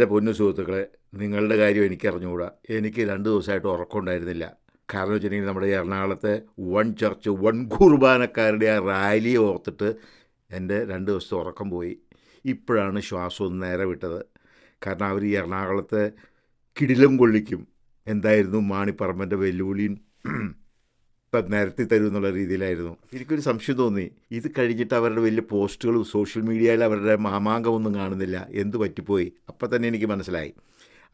എന്റെ പൊന്നു സുഹൃത്തുക്കളെ നിങ്ങളുടെ കാര്യം എനിക്ക് അറിഞ്ഞുകൂടാ എനിക്ക് രണ്ട് ദിവസമായിട്ട് ഉറക്കമുണ്ടായിരുന്നില്ല. കാരണം വെച്ചിട്ടുണ്ടെങ്കിൽ നമ്മുടെ എറണാകുളത്തെ വൺ ചർച്ച് വൺ കുർബാനക്കാരുടെ ആ റാലി ഓർത്തിട്ട് എന്റെ രണ്ട് ദിവസത്തെ ഉറക്കം പോയി. ഇപ്പോഴാണ് ശ്വാസം ഒന്ന് നേരെ വിട്ടത്. കാരണം അവർ ഈ എറണാകുളത്തെ കിടിലം കൊള്ളിക്കും. എന്തായിരുന്നു മാണിപ്പറമ്പന്റെ വെല്ലുവിളിയും? നിരത്തി തരും എന്നുള്ള രീതിയിലായിരുന്നു. എനിക്കൊരു സംശയം തോന്നി. ഇത് കഴിഞ്ഞിട്ട് അവരുടെ വലിയ പോസ്റ്റുകളും സോഷ്യൽ മീഡിയയിൽ അവരുടെ മാമാങ്കമൊന്നും കാണുന്നില്ല. എന്ത് പറ്റിപ്പോയി? അപ്പം തന്നെ എനിക്ക് മനസ്സിലായി.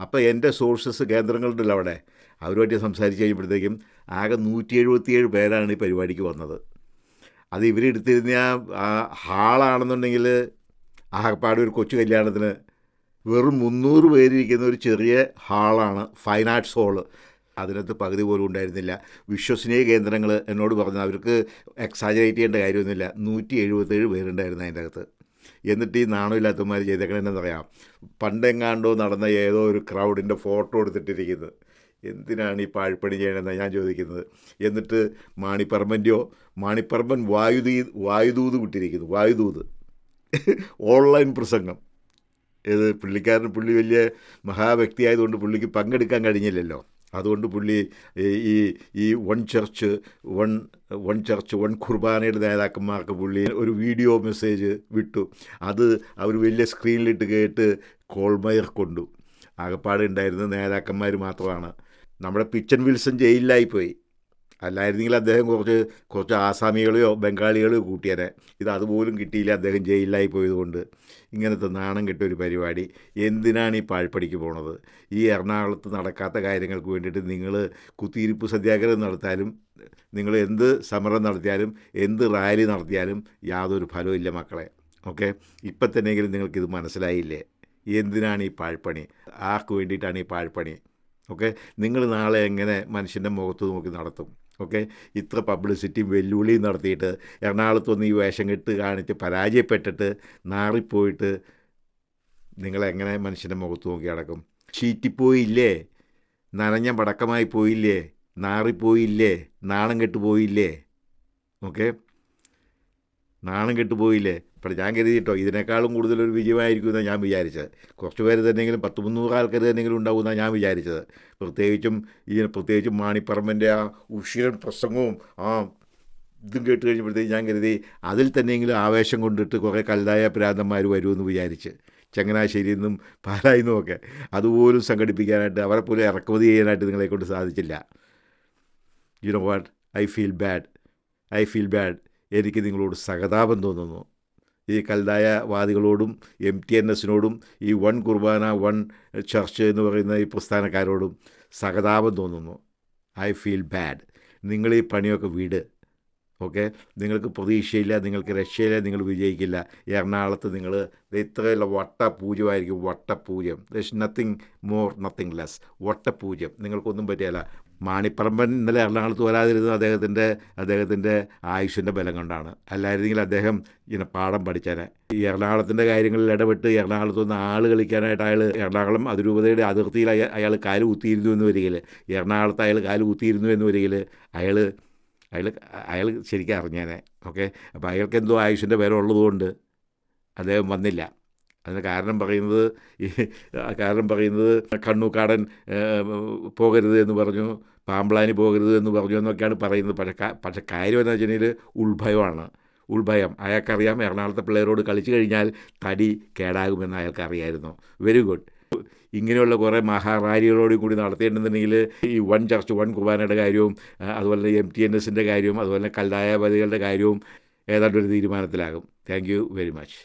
അപ്പോൾ എന്റെ സോഴ്സസ് കേന്ദ്രങ്ങളുണ്ടല്ലോ അവിടെ. അവരുമായിട്ട് സംസാരിച്ച് കഴിയുമ്പോഴത്തേക്കും ആകെ നൂറ്റി എഴുപത്തിയേഴ് പേരാണ് ഈ പരിപാടിക്ക് വന്നത്. അത് ഇവരെടുത്തിരുന്ന ആ ഹാളാണെന്നുണ്ടെങ്കിൽ ആകപ്പാട് ഒരു കൊച്ചു കല്യാണത്തിന് വെറും മുന്നൂറ് പേരിരിക്കുന്ന ഒരു ചെറിയ ഹാളാണ് ഫൈൻ ആർട്സ് ഹാൾ. അതിനകത്ത് പകുതി പോലും ഉണ്ടായിരുന്നില്ല. വിശ്വസനീയ കേന്ദ്രങ്ങൾ എന്നോട് പറഞ്ഞു അവർക്ക് എക്സാജറേറ്റ് ചെയ്യേണ്ട കാര്യമൊന്നുമില്ല. നൂറ്റി എഴുപത്തേഴ് പേരുണ്ടായിരുന്നു അതിന്റെ അകത്ത് എന്നിട്ട് ഈ നാണമില്ലാത്തമാർ ചെയ്തേക്കണെന്ന് പറയാം പണ്ടെങ്ങാണ്ടോ നടന്ന ഏതോ ഒരു ക്രൗഡിന്റെ ഫോട്ടോ എടുത്തിട്ടിരിക്കുന്നത്. എന്തിനാണ് ഈ പാഴ്പ്പണി ചെയ്യണമെന്നാണ് ഞാൻ ചോദിക്കുന്നത്. എന്നിട്ട് മാണിപ്പറമ്പന്റെയോ മാണിപ്പറമ്പൻ വായുദീ വായുദൂത് വിട്ടിരിക്കുന്നു. വായുദൂത് ഓൺലൈൻ പ്രസംഗം. ഇത് പുള്ളിക്കാരൻ പുള്ളി വലിയ മഹാവ്യക്തിയായതുകൊണ്ട് പുള്ളിക്ക് പങ്കെടുക്കാൻ കഴിഞ്ഞില്ലല്ലോ. അതുകൊണ്ട് പുള്ളി ഈ ഈ one church one one church one കുർബാനയുടെ നേതാക്കന്മാർക്ക് പുള്ളി ഒരു വീഡിയോ മെസ്സേജ് വിട്ടു. അത് അവർ വലിയ സ്ക്രീനിലിട്ട് കേട്ട് കോൾമയർ കൊണ്ടു. ആകപ്പാട് ഉണ്ടായിരുന്ന നേതാക്കന്മാർ മാത്രമാണ്. നമ്മുടെ പിച്ചൻ വിൽസൺ ജയിലിലായിപ്പോയി. അല്ലായിരുന്നെങ്കിൽ അദ്ദേഹം കുറച്ച് കുറച്ച് ആസാമികളെയോ ബംഗാളികളെയോ കൂട്ടിയേനെ. ഇത് അതുപോലും കിട്ടിയില്ല. അദ്ദേഹം ജയിലിലായി പോയതുകൊണ്ട് ഇങ്ങനത്തെ നാണം കെട്ട ഒരു പരിപാടി. എന്തിനാണ് ഈ പാഴ്പടിക്ക് പോണത്? ഈ എറണാകുളത്ത് നടക്കാത്ത കാര്യങ്ങൾക്ക് വേണ്ടിയിട്ട് നിങ്ങൾ കുത്തിയിരിപ്പ് സത്യാഗ്രഹം നടത്താനും നിങ്ങൾ എന്ത് സമരം നടത്തിയാലും എന്ത് റാലി നടത്തിയാലും യാതൊരു ഫലവും മക്കളെ. ഓക്കെ? ഇപ്പം തന്നെയെങ്കിലും നിങ്ങൾക്കിത് മനസ്സിലായില്ലേ? എന്തിനാണ് ഈ പാഴ്പണി? ആർക്ക് വേണ്ടിയിട്ടാണ് ഈ പാഴ്പണി? ഓക്കെ? നിങ്ങൾ നാളെ എങ്ങനെ മനുഷ്യന്റെ മുഖത്ത് നോക്കി നടത്തും? ഓക്കെ? ഇത്ര പബ്ലിസിറ്റിയും വെല്ലുവിളിയും നടത്തിയിട്ട് എറണാകുളത്ത് വന്ന് ഈ വേഷം കെട്ട് കാണിച്ച് പരാജയപ്പെട്ടിട്ട് നാറിപ്പോയിട്ട് നിങ്ങളെങ്ങനെ മനുഷ്യന്റെ മുഖത്ത് നോക്കി അടക്കും? ചീറ്റിപ്പോയില്ലേ? നനഞ്ഞ പടക്കമായി പോയില്ലേ? നാറിപ്പോയില്ലേ? നാണം കെട്ട് പോയില്ലേ? ഓക്കെ? നാണം കെട്ടുപോയില്ലേ? ഇപ്പം ഞാൻ കരുതി കേട്ടോ ഇതിനേക്കാളും കൂടുതലൊരു വിജയമായിരിക്കും എന്നാണ് ഞാൻ വിചാരിച്ചത്. കുറച്ച് പേര് തന്നെങ്കിലും പത്ത് മുന്നൂറ് ആൾക്കാർ തന്നെങ്കിലും ഉണ്ടാവുമെന്നാണ് ഞാൻ വിചാരിച്ചത്. പ്രത്യേകിച്ചും ഈ പ്രത്യേകിച്ചും മാണിപ്പറമ്പന്റെ ആ ഉഷിരൻ പ്രസംഗവും ആ ഇതും കേട്ട് കഴിഞ്ഞപ്പോഴത്തേക്ക് ഞാൻ കരുതി അതിൽ തന്നെയെങ്കിലും ആവേശം കൊണ്ടിട്ട് കുറേ കല്ലായ പ്രാന്തന്മാർ വരുമെന്ന് വിചാരിച്ച്. ചങ്ങനാശ്ശേരിയിൽ നിന്നും പാലായിൽ നിന്നുമൊക്കെ അതുപോലും സംഘടിപ്പിക്കാനായിട്ട് അവരെ പോലും ഇറക്കുമതി ചെയ്യാനായിട്ട് നിങ്ങളെ കൊണ്ട് സാധിച്ചില്ല. You know what I feel bad I feel bad എനിക്ക് നിങ്ങളോട് സഹതാപം തോന്നുന്നു. ഈ കൽതായ വാദികളോടും എം ടി എൻ എസിനോടും ഈ വൺ കുർബാന വൺ ചർച്ച് എന്ന് പറയുന്ന ഈ പ്രസ്ഥാനക്കാരോടും സഹതാപം തോന്നുന്നു. I feel bad. നിങ്ങൾ ഈ പണിയൊക്കെ വീട്. ഓക്കെ? നിങ്ങൾക്ക് പ്രതീക്ഷയില്ല നിങ്ങൾക്ക് രക്ഷയില്ല നിങ്ങൾ വിജയിക്കില്ല. എറണാകുളത്ത് നിങ്ങൾ ഇത്രയുള്ള വട്ടപൂജ്യമായിരിക്കും വട്ടപൂജ്യം. This nothing more nothing less വട്ടപൂജ്യം. നിങ്ങൾക്കൊന്നും പറ്റിയല്ല. മാണിപ്പറമ്പൻ ഇന്നലെ എറണാകുളത്ത് വരാതിരുന്നത് അദ്ദേഹത്തിന്റെ അദ്ദേഹത്തിന്റെ ആയുഷിന്റെ ബലം കൊണ്ടാണ്. അല്ലായിരുന്നെങ്കിൽ അദ്ദേഹം ഇങ്ങനെ പാഠം പഠിച്ചാൽ ഈ എറണാകുളത്തിന്റെ കാര്യങ്ങളിൽ ഇടപെട്ട് എറണാകുളത്ത് നിന്ന് ആൾ കളിക്കാനായിട്ട് അയാൾ എറണാകുളം അതിരൂപതയുടെ അതിർത്തിയിൽ അയാൾ കാൽ കുത്തിയിരുന്നു എന്ന് വരികിൽ എറണാകുളത്ത് അയാൾ കാൽ കുത്തിയിരുന്നു എന്ന് വരികിൽ അയാൾ അയാൾ അയാൾ ശരിക്കും അറിഞ്ഞേനെ ഓക്കെ? അപ്പോൾ അയാൾക്ക് എന്തോ ആയുഷിന്റെ പേരം ഉള്ളതുകൊണ്ട് അദ്ദേഹം വന്നില്ല. അതിന് കാരണം പറയുന്നത് ഈ കാരണം പറയുന്നത് കണ്ണൂക്കാടൻ പോകരുത് എന്ന് പറഞ്ഞു പാമ്പ്ളാനി പോകരുത് എന്ന് പറഞ്ഞു എന്നൊക്കെയാണ് പറയുന്നത്. പക്ഷേ പക്ഷേ കാര്യം എന്ന് വെച്ചിട്ടുണ്ടെങ്കിൽ ഉൾഭയമാണ്. ഉൾഭയം. അയാൾക്കറിയാം എറണാകുളത്തെ പിള്ളേരോട് കളിച്ചു കഴിഞ്ഞാൽ തടി കേടാകുമെന്ന് അയാൾക്കറിയായിരുന്നു. Very good. ഇങ്ങനെയുള്ള കുറേ മഹാറാലികളോടും കൂടി നടത്തിയിട്ടുണ്ടെന്നുണ്ടെങ്കിൽ ഈ വൺ ചർച്ച് വൺ കുർബാനയുടെ കാര്യവും അതുപോലെ എം ടി എൻ എസിന്റെ കാര്യവും അതുപോലെ കല്ലായപതികളുടെ കാര്യവും ഏതാണ്ട് ഒരു തീരുമാനത്തിലാകും. Thank you very much